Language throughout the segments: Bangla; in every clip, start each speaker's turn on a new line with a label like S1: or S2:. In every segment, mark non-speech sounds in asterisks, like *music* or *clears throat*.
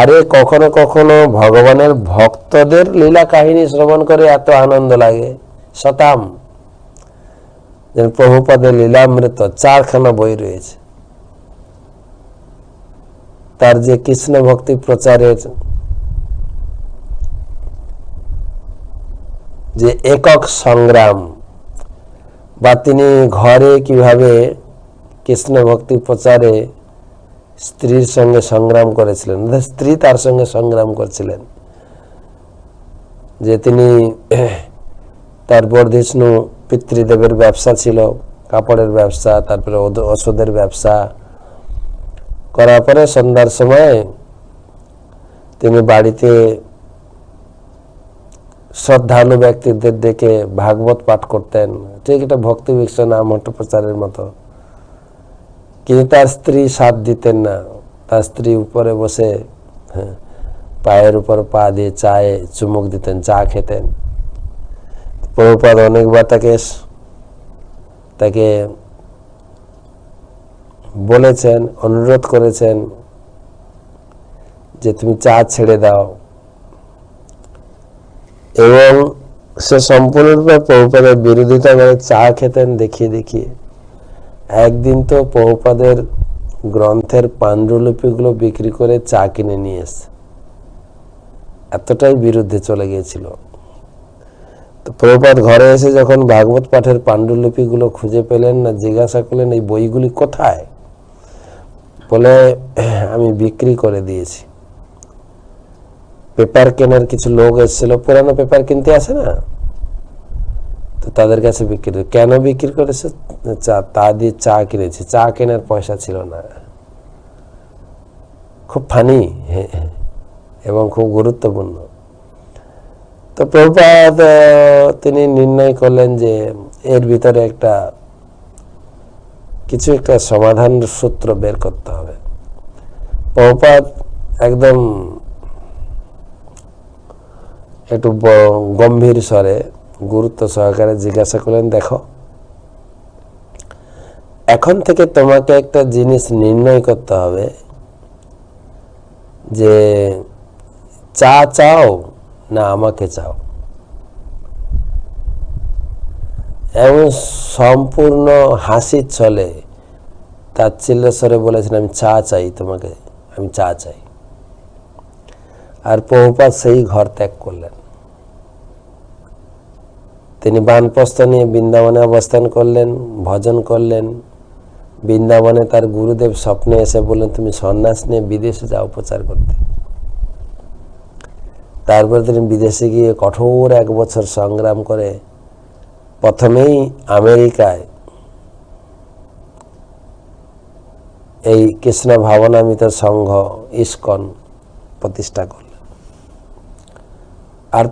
S1: আরে কখনো কখনো ভগবানের ভক্তদের লীলা কাহিনী শ্রবণ করে এত আনন্দ লাগে। শতাম। প্রভুপদের লীলামৃত চারখানা বই রয়েছে। তার যে কৃষ্ণ ভক্তি প্রচারের যে একক সংগ্রাম, বা তিনি ঘরে কীভাবে কৃষ্ণ ভক্তি প্রচারে স্ত্রীর সঙ্গে সংগ্রাম করেছিলেন। স্ত্রী তার সঙ্গে সংগ্রাম করছিলেন। যে তিনি *clears throat* তার বর্ধিষ্ণু পিতৃদেবের ব্যবসা ছিল, কাপড়ের ব্যবসা, তারপরে ওষুধের ব্যবসা। করার পরে সন্ধ্যার সময় তিনি বাড়িতে শ্রদ্ধালু ব্যক্তিদের ডেকে ভাগবত পাঠ করতেন। ঠিক এটা ভক্তি বিশ্ব নাম প্রচারের মতো। কিন্তু তার স্ত্রী সাথ দিতেন না। তার স্ত্রী উপরে বসে হ্যাঁ, পায়ের উপর পা দিয়ে চায়ে চুমুক দিতেন চা খেতেন। প্রভুপাদ অনেকবার তাকে তাকে বলেছেন অনুরোধ করেছেন যে তুমি চা ছেড়ে দাও। এবং সে সম্পূর্ণরূপে প্রভুপাদের বিরোধিতা করে চা খেতেন দেখিয়ে দেখিয়ে। একদিন তো প্রভুপাদের গ্রন্থের পাণ্ডুলিপিগুলো বিক্রি করে চা কিনে নিয়ে এসে। এতটাই বিরুদ্ধে চলে গিয়েছিল। তো প্রভুপাদ ঘরে এসে যখন ভাগবত পাঠের পাণ্ডুলিপিগুলো খুঁজে পেলেন না, জিজ্ঞাসা করলেন, এই বইগুলি কোথায়? বলে, আমি বিক্রি করে দিয়েছি। পেপার কেনার কিছু লোক এসেছিল। পুরানো পেপার কিনতে আসে না? তো তাদের কাছে বিক্রি কেন বিক্রি করেছে? চা তা দিয়ে চা কিনেছি। চা কেনার পয়সা ছিল না। খুব ফানি এবং খুব গুরুত্বপূর্ণ। তো আহ, তিনি নির্ণয় করলেন যে এর ভিতরে একটা কিছু একটা সমাধান সূত্র বের করতে হবে। প্রভুপাদ একদম একটু গম্ভীর স্বরে গুরুত্ব সহকারে জিজ্ঞাসা করলেন, দেখো, এখন থেকে তোমাকে একটা জিনিস নির্ণয় করতে হবে যে চা চাও না আমাকে চাও? এবং সম্পূর্ণ হাসির ছলে তাচ্ছিল্য স্বরে বলেছেন, আমি চা চাই তোমাকে, আমি চা চাই। আর প্রভুপাত সেই ঘর ত্যাগ করলেন। তিনি বানপ্রস্থ নিয়ে বৃন্দাবনে অবস্থান করলেন, ভজন করলেন। বৃন্দাবনে তার গুরুদেব স্বপ্নে এসে বললেন, তুমি সন্ন্যাস নিয়ে বিদেশে যাও প্রচার করতে। তারপরে তিনি বিদেশে গিয়ে কঠোর এক বছর সংগ্রাম করে প্রথমেই আমেরিকায় এই কৃষ্ণ ভাবনামিত সংঘ ইস্কন প্রতিষ্ঠা করলেন আর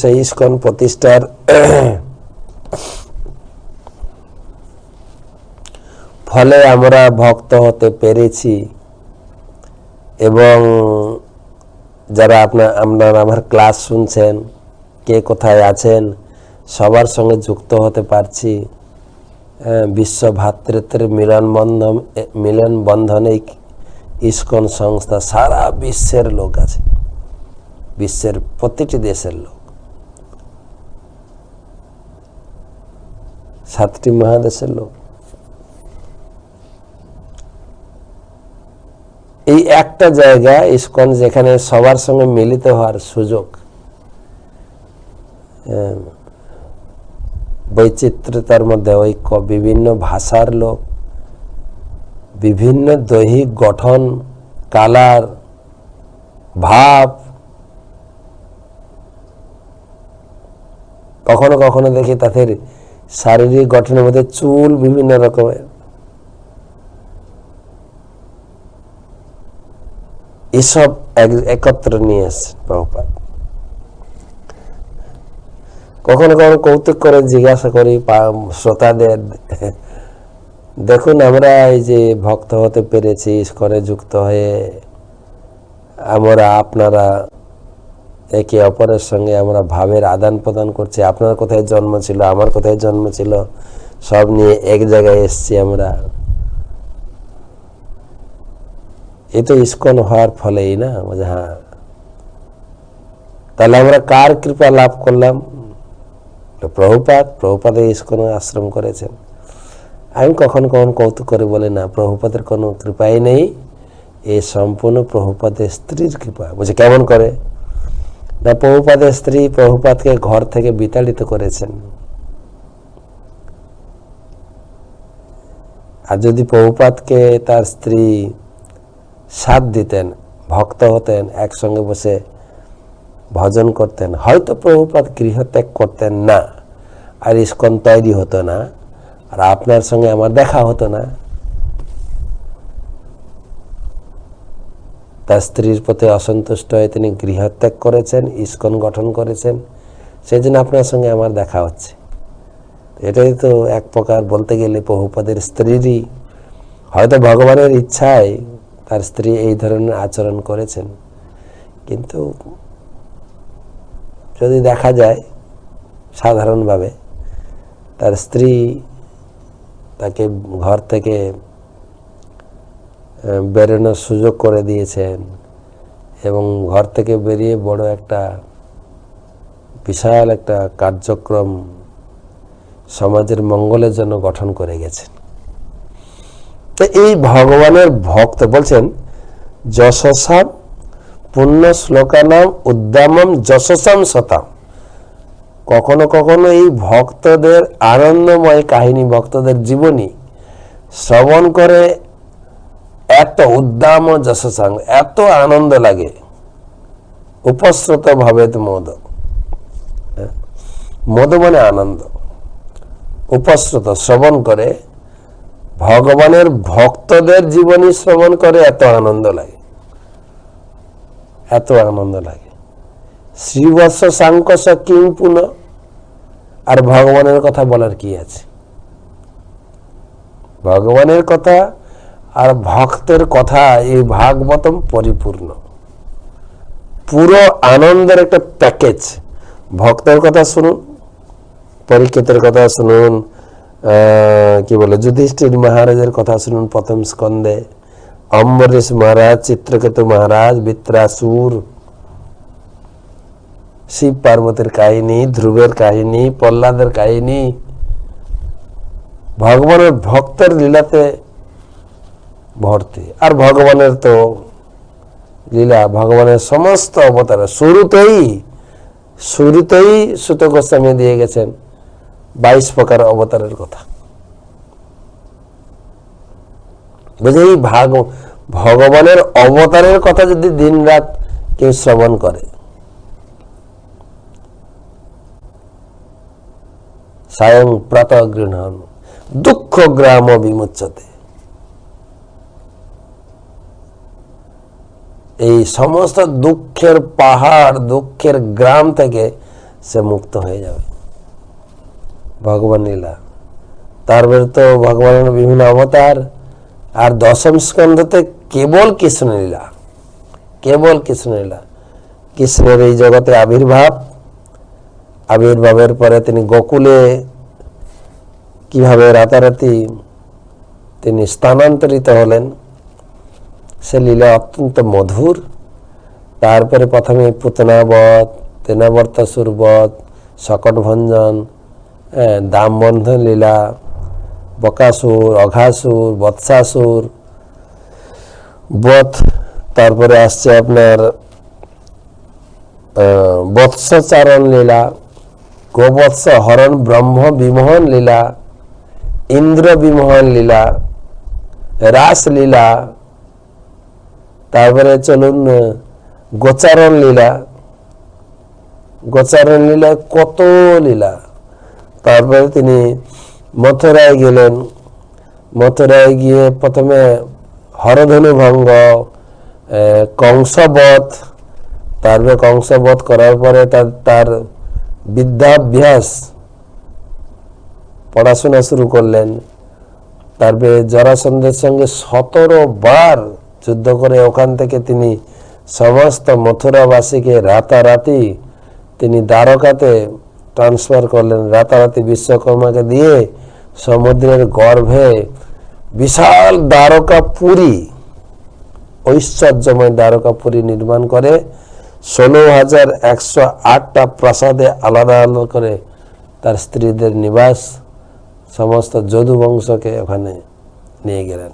S1: সেই ইস্কন প্রতিষ্ঠার ফলে আমরা ভক্ত হতে পেরেছি এবং যারা আপনার আপনার, আমার ক্লাস শুনছেন, কে কোথায় আছেন, সবার সঙ্গে যুক্ত হতে পারছি। বিশ্ব ভ্রাতৃত্বের মিলন বন্ধন মিলন বন্ধনে ইস্কন সংস্থা, সারা বিশ্বের লোক আছে। বিশ্বের প্রতিটি দেশের লোক। সাতটি মহাদেশের লোক। এই একটা জায়গা, ইস্কন, যেখানে সবার সঙ্গে মিলিত হওয়ার সুযোগ বৈচিত্র্যতার মধ্যে ঐক্য, বিভিন্ন ভাষার লোক, বিভিন্ন দৈহিক গঠন, কালার, ভাব কখনো কখনো দেখি তাদের শারীরিক গঠনের মধ্যে চুল বিভিন্ন রকমের। এসব একত্র নিয়ে এসছে প্রভুপাদ। কখনো কখনো কৌতুক করে, জিজ্ঞাসা করি শ্রোতাদের, দেখুন, আমরা এই যে ভক্ত হতে পেরেছি ইস্কনে যুক্ত হয়ে, আমরা আপনারা একে অপরের সঙ্গে আমরা ভাবের আদান প্রদান করছি। আপনার কোথায় জন্ম ছিল, আমার কোথায় জন্ম ছিল, সব নিয়ে এক জায়গায় এসছি আমরা। এই তো ইস্কন হওয়ার ফলেই না হ্যাঁ। তাহলে আমরা কার কৃপা লাভ করলাম? প্রভুপাত প্রভুপাদে ইস্কন আশ্রম করেছেন। আমি কখন কখন কৌতুক করে বলি, না, প্রভুপাদের কোনো কৃপাই নেই। এ সম্পূর্ণ প্রভুপাদের স্ত্রীর কৃপা। বলছে, কেমন করে? প্রভুপাদের স্ত্রী প্রভুপাতকে ঘর থেকে বিতাড়িত করেছেন। আর যদি প্রভুপাতকে তার স্ত্রী সাথ দিতেন, ভক্ত হতেন, একসঙ্গে বসে ভজন করতেন, হয়তো প্রভুপাত গৃহত্যাগ করতেন না। আর ইস্কন তৈরি হতো না। আর আপনার সঙ্গে আমার দেখা হতো না। তার স্ত্রীর প্রতি অসন্তুষ্ট হয়ে তিনি গৃহত্যাগ করেছেন, ইস্কন গঠন করেছেন। সেই জন্য আপনার সঙ্গে আমার দেখা হচ্ছে। এটাই তো এক প্রকার বলতে গেলে বহুপদের স্ত্রীরই। হয়তো ভগবানের ইচ্ছায় তার স্ত্রী এই ধরনের আচরণ করেছেন। কিন্তু যদি দেখা যায় সাধারণভাবে, তার স্ত্রী তাকে ঘর থেকে বেরোনোর সুযোগ করে দিয়েছেন এবং ঘর থেকে বেরিয়ে বড় একটা বিশাল একটা কার্যক্রম সমাজের মঙ্গলের জন্য গঠন করে গেছেন। তো এই ভগবানের ভক্ত বলছেন, যশসাম পুণ্য শ্লোকানাম উদ্দামম যশসাম শতাম কখনো কখনো এই ভক্তদের আনন্দময় কাহিনী, ভক্তদের জীবনী শ্রবণ করে এত উদ্দাম যশসাং এত আনন্দ লাগে। উপস্রত ভাবে মদ। হ্যাঁ? মদ মানে আনন্দ। উপস্রত শ্রবণ করে। ভগবানের ভক্তদের জীবনী শ্রবণ করে এত আনন্দ লাগে। এত আনন্দ লাগে। শ্রীবৎস সাংকস কিং পুন। আর ভগবানের কথা বলার কি আছে? ভগবানের কথা আর ভক্তের কথা এই ভাগবতম পরিপূর্ণ। পুরো আনন্দের একটা প্যাকেজ ভক্তের কথা শুনুন, পরীক্ষিতের কথা শুনুন কি বলে, যুধিষ্ঠির মহারাজের কথা শুনুন প্রথম স্কন্ধে। অম্বরীশ মহারাজ, চিত্রকেতু মহারাজ, বিত্রাসুর, শিব পার্বতীর কাহিনী, ধ্রুবের কাহিনী, প্রহ্লাদের কাহিনী। ভগবানের ভক্তের লীলাতে ভর্তি। আর ভগবানের তো লীলা, ভগবানের সমস্ত অবতার, শুরুতেই শুরুতেই সুত গোস্বামী দিয়ে গেছেন বাইশ প্রকার অবতারের কথা। বুঝে এই ভাগ, ভগবানের অবতারের কথা যদি দিন রাত কেউ শ্রবণ করে। স্বয়ং প্রাত গৃহণ দুঃখ গ্রাম বিমুচ্ছতে এই সমস্ত দুঃখের পাহাড়, দুঃখের গ্রাম থেকে সে মুক্ত হয়ে যাবে। ভগবান লীলা। তারপরে তো ভগবানের বিভিন্ন অবতার। আর দশম স্কন্ধতে কেবল কৃষ্ণ লীলা। কেবল কৃষ্ণ লীলা। কৃষ্ণের এই জগতে আবির্ভাব। আবির্ভাবের পরে তিনি গোকুলে কীভাবে রাতারাতি তিনি স্থানান্তরিত হলেন সে লীলা অত্যন্ত মধুর। তারপরে প্রথমে পুতনাবধ বধ সকট ভঞ্জন দামবন্ধন লীলা, বকাসুর, অঘাসুর, বৎসাসুর বধ তারপরে আসছে আপনার বৎসচারণ লীলা, গোবৎস হরণ ব্রহ্ম বিমোহন লীলা, ইন্দ্র বিমোহন লীলা, রাস লীলা তারপরে চলুন গোচারণ লীলা। গোচারণ লীলা কত লীলা? তারপরে তিনি মথুরায় গেলেন। মথুরায় গিয়ে প্রথমে হরধনু ভঙ্গ কংসবধ। তারপরে কংসবধ করার পরে তার তার বিদ্যাভ্যাস, পড়াশোনা শুরু করলেন। তারপরে জরাসন্ধের সঙ্গে সতেরো বার যুদ্ধ করে ওখান থেকে তিনি সমস্ত মথুরাবাসীকে রাতারাতি তিনি দ্বারকাতে ট্রান্সফার করলেন। রাতারাতি বিশ্বকর্মাকে দিয়ে সমুদ্রের গর্ভে বিশাল দ্বারকা পুরী, ঐশ্বর্যময় দ্বারকাপুরী নির্মাণ করে ষোলো হাজার একশো আটটা প্রাসাদে আলাদা আলাদা করে তার স্ত্রীদের নিবাস, সমস্ত যদু বংশকে ওখানে নিয়ে গেলেন।